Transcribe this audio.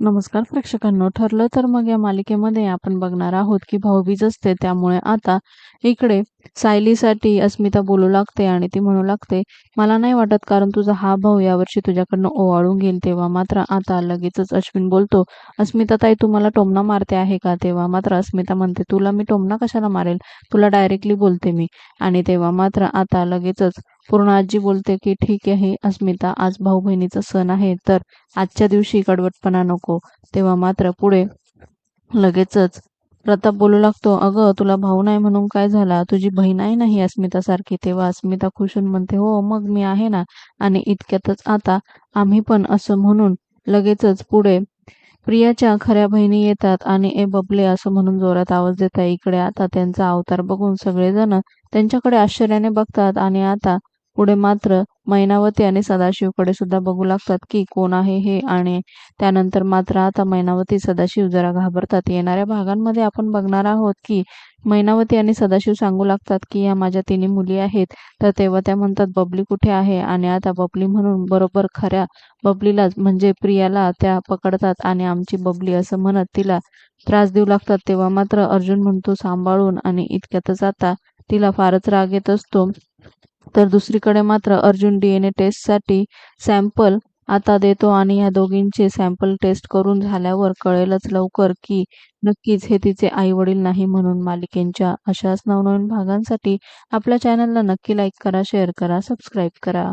नमस्कार प्रेक्षकांनो ठरलं तर मग या मालिकेमध्ये आपण बघणार आहोत की भाऊबीज असते त्यामुळे आता इकडे सायलीसाठी अस्मिता बोलू लागते आणि ती म्हणू लागते मला नाही वाटत कारण तुझा हा भाऊ यावर्षी तुझ्याकडनं ओवाळून घेईल तेव्हा मात्र आता लगेचच अश्विन बोलतो अस्मिता ताई तू मला टोमणा मारते आहे का? तेव्हा मात्र अस्मिता म्हणते तुला मी टोमणा कशाला मारेल? तुला डायरेक्टली बोलते मी. आणि तेव्हा मात्र आता लगेचच पूर्ण आजी बोलते की ठीक आहे अस्मिता आज भाऊ बहिणीचा सण आहे तर आजच्या दिवशी कडवटपणा नको. तेव्हा मात्र पुढे लगेचच प्रताप बोलू लागतो अगं तुला भाऊ नाही म्हणून काय झाला? तुझी बहीण आहे नाही अस्मिता सारखी तेव्हा अस्मिता खुशून म्हणते हो मग मी आहे ना. आणि इतक्यातच आता आम्ही पण असं म्हणून लगेचच पुढे प्रियाच्या खऱ्या बहिणी येतात आणि ए बबले असं म्हणून जोरात आवाज देतात इकडे आता त्यांचा अवतार बघून सगळेजण त्यांच्याकडे आश्चर्याने बघतात आणि आता पुढे मात्र मैनावती आणि सदाशिवकडे सुद्धा बघू लागतात की कोण आहे हे आणि त्यानंतर मात्र आता मैनावती सदाशिव जरा घाबरतात. येणाऱ्या भागांमध्ये आपण बघणार आहोत की मैनावती आणि सदाशिव सांगू लागतात की या माझ्या तिन्ही मुली आहेत. तर तेव्हा त्या म्हणतात बबली कुठे आहे? आणि आता बबली म्हणून बरोबर खऱ्या बबलीला म्हणजे प्रियाला त्या पकडतात आणि आमची बबली असं म्हणत तिला त्रास देऊ लागतात. तेव्हा मात्र अर्जुन म्हणतो सांभाळून आणि इतक्यातच आता तिला फारच राग येत असतो. तर दुसरीकडे मात्र अर्जुन डी एन ए टेस्टसाठी सॅम्पल आता देतो आणि या दोघींचे सॅम्पल टेस्ट करून झाल्यावर कळेलच लवकर की नक्कीच हे तिचे आई वडील नाही म्हणून मालिकेंच्या अशाच नवनवीन भागांसाठी आपल्या चॅनलला नक्की लाईक करा शेअर करा सबस्क्राईब करा.